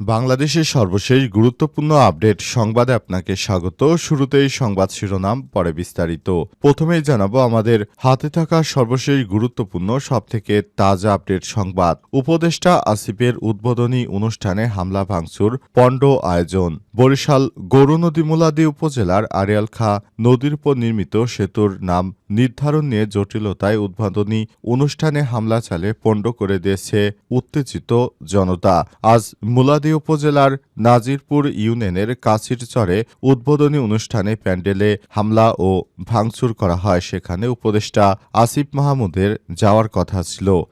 বাংলাদেশের সর্বশেষ গুরুত্বপূর্ণ আপডেট সংবাদে আপনাকে স্বাগত। শুরুতেই সংবাদ শিরোনাম, পরে বিস্তারিত। প্রথমেই জানাব আমাদের হাতে থাকা সর্বশেষ গুরুত্বপূর্ণ, সবথেকে তাজা আপডেট সংবাদ। উপদেষ্টা আসিফের উদ্বোধনী অনুষ্ঠানে হামলা ভাঙচুর, পণ্ড আয়োজন। বরিশাল গৌরনদী মুলাদি উপজেলার আড়িয়াল খা নদীর উপর নির্মিত সেতুর নাম নির্ধারণ নিয়ে জটিলতায় উদ্বোধনী অনুষ্ঠানে হামলা চালে পণ্ড করে দিয়েছে উত্তেজিত জনতা। আজ মুলাদি উপজেলার নাজিরপুর ইউনিয়নের কাছির চরে উদ্বোধনী অনুষ্ঠানে প্যান্ডেলে হামলা ও ভাঙচুর করা হয়। সেখানে উপদেষ্টা আসিফ মাহমুদের যাওয়ার কথা ছিল।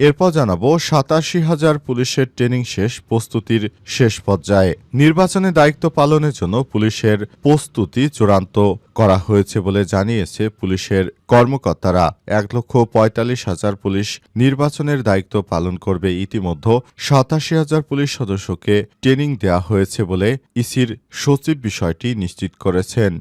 এরপর জানাব, সাতাশি হাজার পুলিশের ট্রেনিং শেষ, প্রস্তুতির শেষ পর্যায়ে। নির্বাচনে দায়িত্ব পালনের জন্য পুলিশের প্রস্তুতি চূড়ান্ত করা হয়েছে বলে জানিয়েছে পুলিশের কর্মকর্তারা। এক লক্ষ পঁয়তাল্লিশ হাজার পুলিশ নির্বাচনের দায়িত্ব পালন করবে। ইতিমধ্যে সাতাশি হাজার পুলিশ সদস্যকে ট্রেনিং দেওয়া হয়েছে বলে ইসির সচিব বিষয়টি নিশ্চিত করেছেন।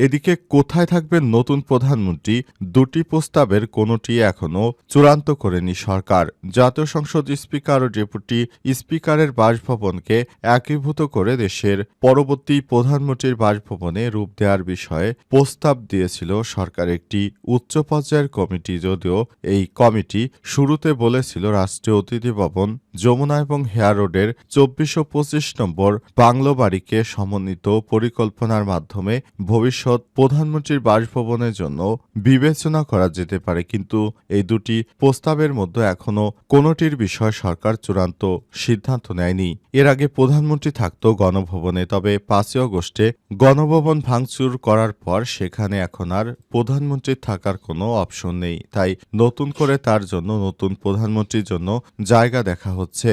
এদিকে কোথায় থাকবেন নতুন প্রধানমন্ত্রী দুটি প্রস্তাবের কোনোটি এখনও চূড়ান্ত করেনি সরকার। জাতীয় সংসদ স্পিকার ও ডেপুটি স্পিকারের বাসভবনকে একীভূত করে দেশের পরবর্তী প্রধানমন্ত্রীর বাসভবনে রূপ দেওয়ার বিষয়ে প্রস্তাব দিয়েছিল সরকার একটি উচ্চ পর্যায়ের কমিটি যদিও এই কমিটি শুরুতে বলেছিল রাষ্ট্রীয় অতিথি ভবন, যমুনা এবং হেয়ার রোডের চব্বিশ ও পঁচিশ নম্বর বাংলো বাড়িকে সমন্বিত পরিকল্পনার মাধ্যমে ভবিষ্যৎ প্রধানমন্ত্রীর বাসভবনের জন্য বিবেচনা করা যেতে পারে, কিন্তু এই দুটি প্রস্তাবের মধ্যে এখনও কোনোটির বিষয়ে সরকার চূড়ান্ত সিদ্ধান্ত নেয়নি। এর আগে প্রধানমন্ত্রী থাকত গণভবনে, তবে পাঁচই অগস্টে গণভবন ভাঙচুর করার পর সেখানে এখন আর প্রধানমন্ত্রী থাকার কোনো অপশন নেই। তাই নতুন করে তার জন্য, নতুন প্রধানমন্ত্রীর জন্য জায়গা দেখা হচ্ছে।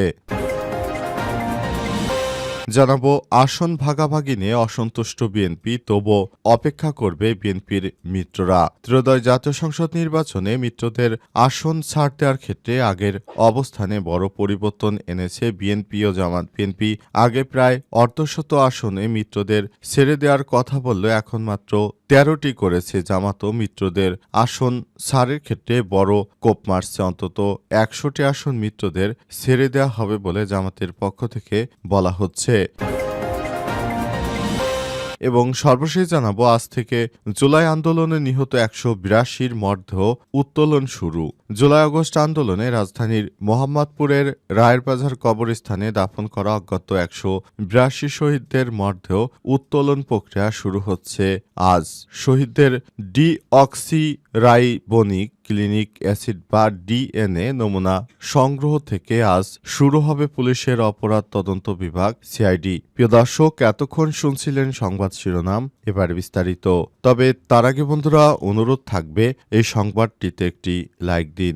জানাব, আসন ভাগাভাগি নিয়ে অসন্তুষ্ট বিএনপি তবু অপেক্ষা করবে বিএনপির মিত্ররা। ত্রয়োদয় জাতীয় সংসদ নির্বাচনে মিত্রদের আসন ছাড় দেওয়ার ক্ষেত্রে আগের অবস্থানে বড় পরিবর্তন এনেছে বিএনপি ও জামাত। বিএনপি আগে প্রায় অর্ধশত আসনে মিত্রদের ছেড়ে দেওয়ার কথা বললেও এখন মাত্র তেরোটি করেছে জামাত ও মিত্রদের আসন। ছাড়ের ক্ষেত্রে বড় কোপ মারছে অন্তত একশোটি আসন মিত্রদের ছেড়ে দেওয়া হবে বলে জামাতের পক্ষ থেকে বলা হচ্ছে। এবং সর্বশেষ জানাব, আজ থেকে জুলাই আন্দোলনে নিহত একশো বিরাশির মর্ধ উত্তোলন শুরু। জুলাই আগস্ট আন্দোলনে রাজধানীর মোহাম্মদপুরের রায়েরবাজার কবরস্থানে দাফন করা অজ্ঞাত একশো বিরাশি শহীদদের মর্ধেও উত্তোলন প্রক্রিয়া শুরু হচ্ছে আজ। শহীদদের ডিঅক্সি রাইবনিক ক্লিনিক অ্যাসিড বা ডিএনএ নমুনা সংগ্রহ থেকে আজ শুরু হবে পুলিশের অপরাধ তদন্ত বিভাগ, সিআইডি। প্রিয় দর্শক, এতক্ষণ শুনছিলেন সংবাদ শিরোনাম, এবার বিস্তারিত। তবে তার আগে বন্ধুরা, অনুরোধ থাকবে এই সংবাদটিতে একটি লাইক দিন।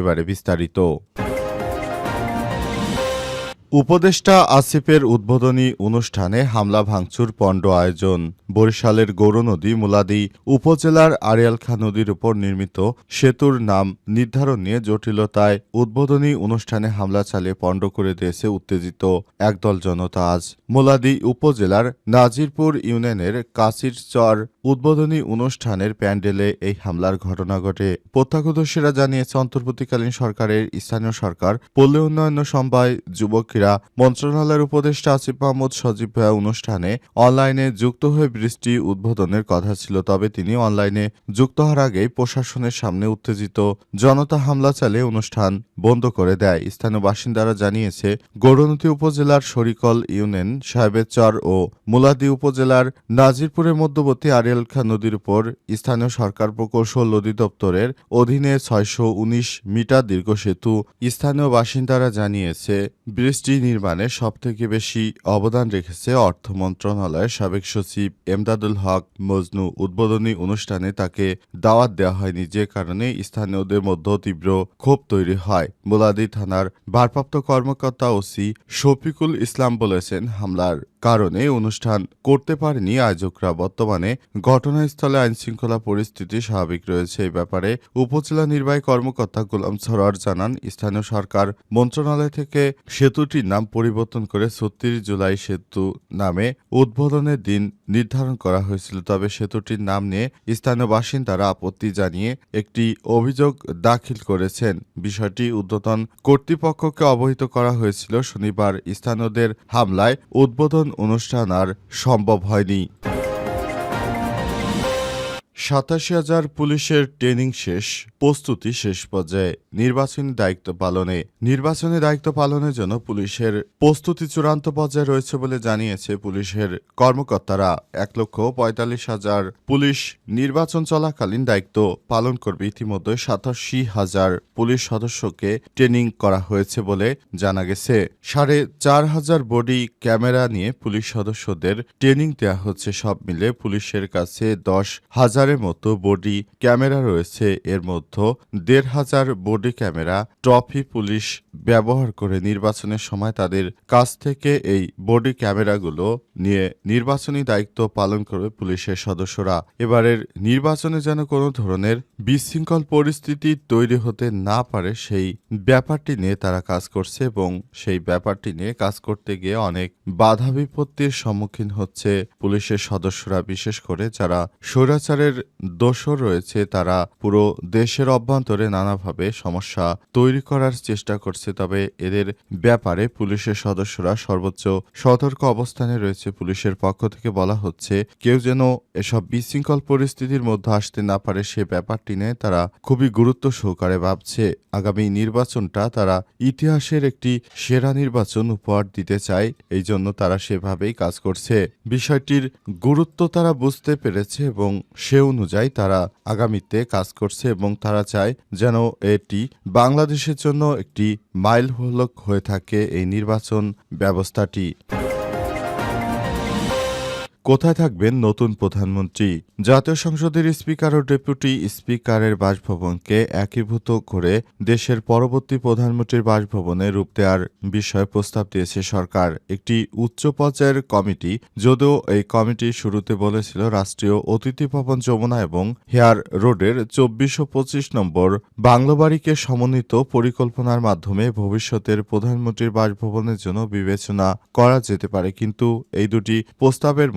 এবারে বিস্তারিত। উপদেষ্টা আসিফের উদ্বোধনী অনুষ্ঠানে হামলা ভাঙচুর পণ্ড আয়োজন। বরিশালের গৌরনদী মুলাদি উপজেলার আড়িয়ালখা নদীর উপর নির্মিত সেতুর নাম নির্ধারণ নিয়ে জটিলতায় উদ্বোধনী অনুষ্ঠানে হামলা চালিয়ে পণ্ড করে দিয়েছে উত্তেজিত একদল জনতা আজ। মুলাদি উপজেলার নাজিরপুর ইউনিয়নের কাছির চর উদ্বোধনী অনুষ্ঠানের প্যান্ডেলে এই হামলার ঘটনা ঘটে। প্রত্যক্ষদর্শীরা জানিয়েছে, অন্তর্বর্তীকালীন সরকারের স্থানীয় সরকার, পল্লী উন্নয়ন সমবায় যুবক ক্রীড়া মন্ত্রণালয়ের উপদেষ্টা আসিফ মাহমুদ সজীব ভাইয়া অনুষ্ঠানে অনলাইনে যুক্ত হয়ে বৃষ্টি উদ্বোধনের কথা ছিল, তবে তিনি অনলাইনে যুক্ত হওয়ার আগেই প্রশাসনের সামনে উত্তেজিত। জনতা হামলা চালিয়ে অনুষ্ঠান বন্ধ করে দেয়। স্থানীয় বাসিন্দারা জানিয়েছে, গৌরনদী উপজেলার শরিকল ইউনিয়ন সাহেবেরচর ও মুলাদি উপজেলার নাজিরপুরের মধ্যবর্তী আরিয়ালখা নদীর উপর স্থানীয় সরকার প্রকৌশল অধিদপ্তরের অধীনে ছয়শো উনিশ মিটার দীর্ঘ সেতু স্থানীয় বাসিন্দারা জানিয়েছে বৃষ্টি ব্রিজটি নির্মাণে সবথেকে বেশি অবদান রেখেছে অর্থ মন্ত্রণালয়ের সাবেক সচিব এমদাদুল হক মজনু। উদ্বোধনী অনুষ্ঠানে তাকে দাওয়াত দেওয়া হয়নি, যে কারণে স্থানীয়দের মধ্যে তীব্র ক্ষোভ তৈরি হয়। বোলাদি থানার ভারপ্রাপ্ত কর্মকর্তা ওসি শফিকুল ইসলাম বলেছেন, হামলার কারণে অনুষ্ঠান করতে পারেনি আয়োজকরা। বর্তমানে ঘটনাস্থলে আইনশৃঙ্খলা পরিস্থিতি স্বাভাবিক রয়েছে। এই ব্যাপারে উপজেলা নির্বাহী কর্মকর্তা গোলাম সরোয়ার জানান, স্থানীয় সরকার মন্ত্রণালয় থেকে সেতুটির নাম পরিবর্তন করে ছত্রিশ জুলাই সেতু নামে উদ্বোধনের দিন নির্ধারণ করা হয়েছিল, তবে সেতুটির নাম নিয়ে স্থানীয় বাসিন্দারা আপত্তি জানিয়ে একটি অভিযোগ দাখিল করেছেন। বিষয়টি উদ্বোধন কর্তৃপক্ষকে অবহিত করা হয়েছিল। শনিবার স্থানীয়দের হামলায় উদ্বোধন অনুষ্ঠান আর সম্ভব হয়নি। সাতাশি হাজার পুলিশের ট্রেনিং শেষ, প্রস্তুতি শেষ পর্যায়ে নির্বাচনী দায়িত্ব পালনে। নির্বাচনী দায়িত্ব পালনের জন্য পুলিশের প্রস্তুতি চূড়ান্ত পর্যায়ে রয়েছে বলে জানিয়েছে পুলিশের কর্মকর্তারা। এক লক্ষ পঁয়তাল্লিশ হাজার পুলিশ নির্বাচন চলাকালীন দায়িত্ব পালন করবে। ইতিমধ্যে সাতাশি হাজার পুলিশ সদস্যকে ট্রেনিং করা হয়েছে বলে জানা গেছে। সাড়ে চার হাজার বডি ক্যামেরা নিয়ে পুলিশ সদস্যদের ট্রেনিং দেওয়া হচ্ছে। সব মিলে পুলিশের কাছে দশ হাজারের মতো বডি ক্যামেরা রয়েছে। এর মধ্যে দেড় হাজার বডি ক্যামেরা, ট্রফি পুলিশ ব্যবহার করে নির্বাচনের সময় তাদের কাছ থেকে এই বডি ক্যামেরাগুলো নিয়ে নির্বাচনী দায়িত্ব পালন করবে পুলিশের সদস্যরা। এবারের নির্বাচনে যেন কোনো ধরনের বিশৃঙ্খল পরিস্থিতি তৈরি হতে না পারে, সেই ব্যাপারটি নিয়ে তারা কাজ করছে এবং সেই ব্যাপারটি নিয়ে কাজ করতে গিয়ে অনেক বাধা বিপত্তির সম্মুখীন হচ্ছে পুলিশের সদস্যরা, বিশেষ করে যারা স্বৈরাচারের দোষর রয়েছে, তারা পুরো দেশের অভ্যন্তরে নানাভাবে সমস্যা তৈরি করার চেষ্টা করছে, তবে এদের ব্যাপারে পুলিশের সদস্যরা সর্বোচ্চ সতর্ক অবস্থানে রয়েছে। পুলিশের পক্ষ থেকে বলা হচ্ছে, কেউ যেন এসব বিশৃঙ্খল পরিস্থিতির মধ্যে আসতে না পারে, সে ব্যাপারটি নিয়ে তারা খুবই গুরুত্ব সহকারে ভাবছে। আগামী নির্বাচনটা তারা ইতিহাসের একটি সেরা নির্বাচন উপহার দিতে চায়, এই জন্য তারা সেভাবেই কাজ করছে। বিষয়টির গুরুত্ব তারা বুঝতে পেরেছে এবং সে অনুযায়ী তারা আগামীতে কাজ করছে এবং তারা চায় যেন এটি বাংলাদেশের জন্য একটি মাইল হয়ে থাকে এই নির্বাচন ব্যবস্থাটি। কোথায় থাকবেন নতুন প্রধানমন্ত্রী? জাতীয় সংসদের স্পিকার ও ডেপুটি স্পিকারের বাসভবনকে একীভূত করে দেশের পরবর্তী প্রধানমন্ত্রীর বাসভবনে রূপ দেওয়ার বিষয়ে প্রস্তাব দিয়েছে সরকার। একটি উচ্চ পর্যায়ের কমিটি, যদিও এই কমিটি শুরুতে বলেছিল রাষ্ট্রীয় অতিথি ভবন যমুনা এবং হেয়ার রোডের চব্বিশ ও পঁচিশ নম্বর বাংলোবাড়িকে সমন্বিত পরিকল্পনার মাধ্যমে ভবিষ্যতের প্রধানমন্ত্রীর বাসভবনের জন্য বিবেচনা করা যেতে পারে। কিন্তু এই দুটি প্রস্তাবের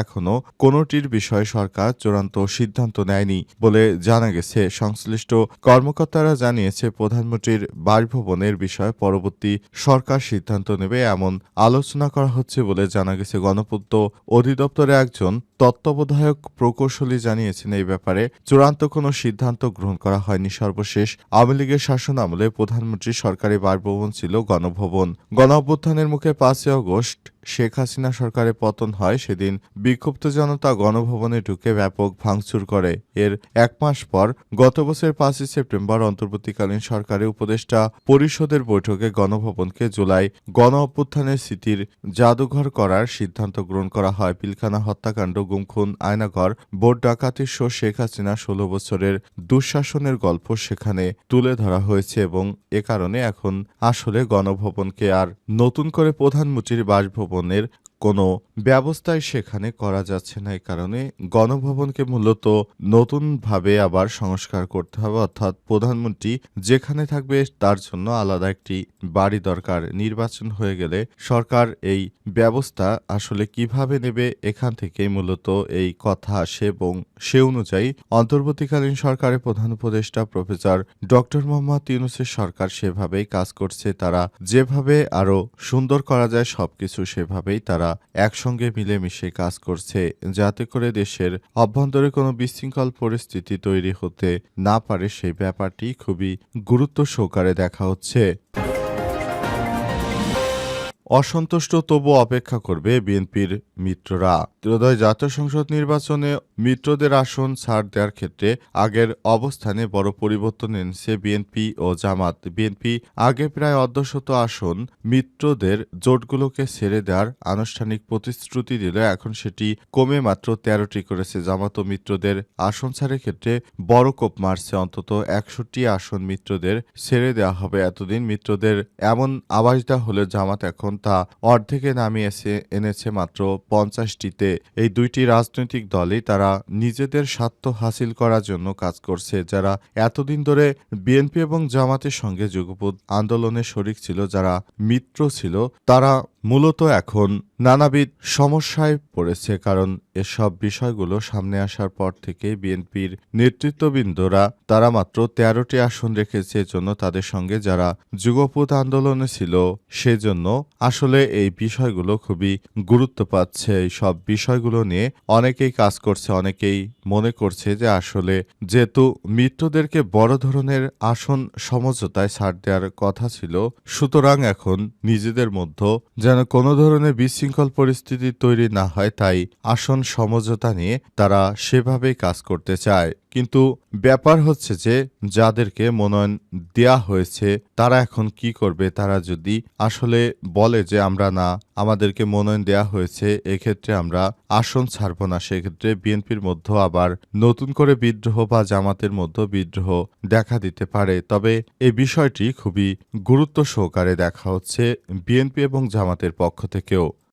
এখনও কোনোটির বিষয়ে সরকার চূড়ান্ত সিদ্ধান্ত নেয়নি বলে জানা গেছে। সংশ্লিষ্ট কর্মকর্তারা জানিয়েছে, প্রধানমন্ত্রীর বাসভবনের বিষয়ে পরবর্তী সরকার সিদ্ধান্ত নেবে এমন আলোচনা করা হচ্ছে বলে জানা গেছে। গণপূর্ত অধিদপ্তরে একজন তত্ত্বাবধায়ক প্রকৌশলী জানিয়েছেন, এই ব্যাপারে চূড়ান্ত কোনো সিদ্ধান্ত গ্রহণ করা হয়নি। সর্বশেষ আওয়ামী লীগের শাসন আমলে প্রধানমন্ত্রী সরকারি বাসভবন ছিল গণভবন। গণ অভ্যুত্থানের মুখে পাঁচই আগস্ট শেখ হাসিনা সরকারের পতন হয় সেদিন বিক্ষুব্ধ জনতা গণভবনে ঢুকে ব্যাপক ভাঙচুর করে। এর এক মাস পর গত বছর পাঁচই সেপ্টেম্বর অন্তর্বর্তীকালীন সরকারের উপদেষ্টা পরিষদের বৈঠকে গণভবনকে জুলাই গণ অভ্যুত্থানের স্মৃতির জাদুঘর করার সিদ্ধান্ত গ্রহণ করা হয়। পিলখানা হত্যাকাণ্ড, গুমখুন, আয়নাঘর ভোট ডাকাতির শো শেখ হাসিনা ষোলো বছরের দুঃশাসনের গল্প সেখানে তুলে ধরা হয়েছে এবং এ কারণে এখন আসলে গণভবনকে আর নতুন করে প্রধানমন্ত্রীর বাসভবনের কোনো ব্যবস্থাই সেখানে করা যাচ্ছে না এই কারণে গণভবনকে মূলত নতুনভাবে আবার সংস্কার করতে হবে। অর্থাৎ প্রধানমন্ত্রী যেখানে থাকবে তার জন্য আলাদা একটি বাড়ি দরকার। নির্বাচন হয়ে গেলে সরকার এই ব্যবস্থা আসলে কীভাবে নেবে এখান থেকে মূলত এই কথা আসে এবং সে অনুযায়ী অন্তর্বর্তীকালীন সরকারের প্রধান উপদেষ্টা প্রফেসর ডক্টর মোহাম্মদ ইউনুসের সরকার সেভাবেই কাজ করছে, তারা যেভাবে আরও সুন্দর করা যায় সবকিছু সেভাবেই তারা একসঙ্গে মিলেমিশে কাজ করছে, যাতে করে দেশের অভ্যন্তরে কোনো বিশৃঙ্খল পরিস্থিতি তৈরি হতে না পারে। সেই ব্যাপারটি খুবই গুরুত্ব সহকারে দেখা হচ্ছে। অসন্তুষ্ট তবু অপেক্ষা করবে বিএনপির মিত্ররা। ত্রয়োদয় জাতীয় সংসদ নির্বাচনে মিত্রদের আসন ছাড় দেওয়ার ক্ষেত্রে আগের অবস্থানে বড় পরিবর্তন এনেছে বিএনপি ও জামাত। বিএনপি আগে প্রায় অর্ধশত আসন মিত্রদের জোটগুলোকে ছেড়ে দেওয়ার আনুষ্ঠানিক প্রতিশ্রুতি দিলে এখন সেটি কমে মাত্র তেরোটি করেছে জামাত ও মিত্রদের। আসন ছাড়ের ক্ষেত্রে বড় কোপ মারছে অন্তত একষট্টি আসন মিত্রদের ছেড়ে দেওয়া হবে। এতদিন মিত্রদের এমন আবাস দেওয়া হলে জামাত এখন তা অর্ধেকে নামিয়েছে, এনেছে মাত্র পঞ্চাশটিতে। এই দুইটি রাজনৈতিক দলই তারা নিজেদের স্বার্থ হাসিল করার জন্য কাজ করছে, যারা এতদিন ধরে বিএনপি এবং জামাতের সঙ্গে যুগপৎ আন্দোলনে শরিক ছিল, যারা মিত্র ছিল, তারা মূলত এখন নানাবিধ সমস্যায় পড়েছে, কারণ এসব বিষয়গুলো সামনে আসার পর থেকে বিএনপির নেতৃত্ববৃন্দরা তারা মাত্র তেরোটি আসন রেখেছে, এজন্য তাদের সঙ্গে যারা যুগপৎ আন্দোলনে ছিল, সেজন্য আসলে এই বিষয়গুলো খুবই গুরুত্ব পাচ্ছে। এই সব বিষয়গুলো নিয়ে অনেকেই কাজ করছে অনেকেই মনে করছে যে আসলে যেহেতু মিত্রদেরকে বড় ধরনের আসন সমঝোতায় ছাড় দেওয়ার কথা ছিল, সুতরাং এখন নিজেদের মধ্যে যেন কোনো ধরনের বিশৃঙ্খল পরিস্থিতি তৈরি না হয়, তাই আসন সমঝোতা নিয়ে তারা সেভাবেই কাজ করতে চায়। কিন্তু ব্যাপার হচ্ছে যে যাদেরকে মনোনয়ন দেয়া হয়েছে, তারা এখন কি করবে? তারা যদি আসলে বলে যে আমরা না, আমাদেরকে মনোনয়ন দেয়া হয়েছে, এক্ষেত্রে আমরা আসন ছাড়ব না, সেক্ষেত্রে বিএনপির মধ্যে আবার নতুন করে বিদ্রোহ বা জামাতের মধ্যে বিদ্রোহ দেখা দিতে পারে। তবে এই বিষয়টি খুবই গুরুত্ব সহকারে দেখা হচ্ছে বিএনপি এবং জামাতের পক্ষ থেকেও।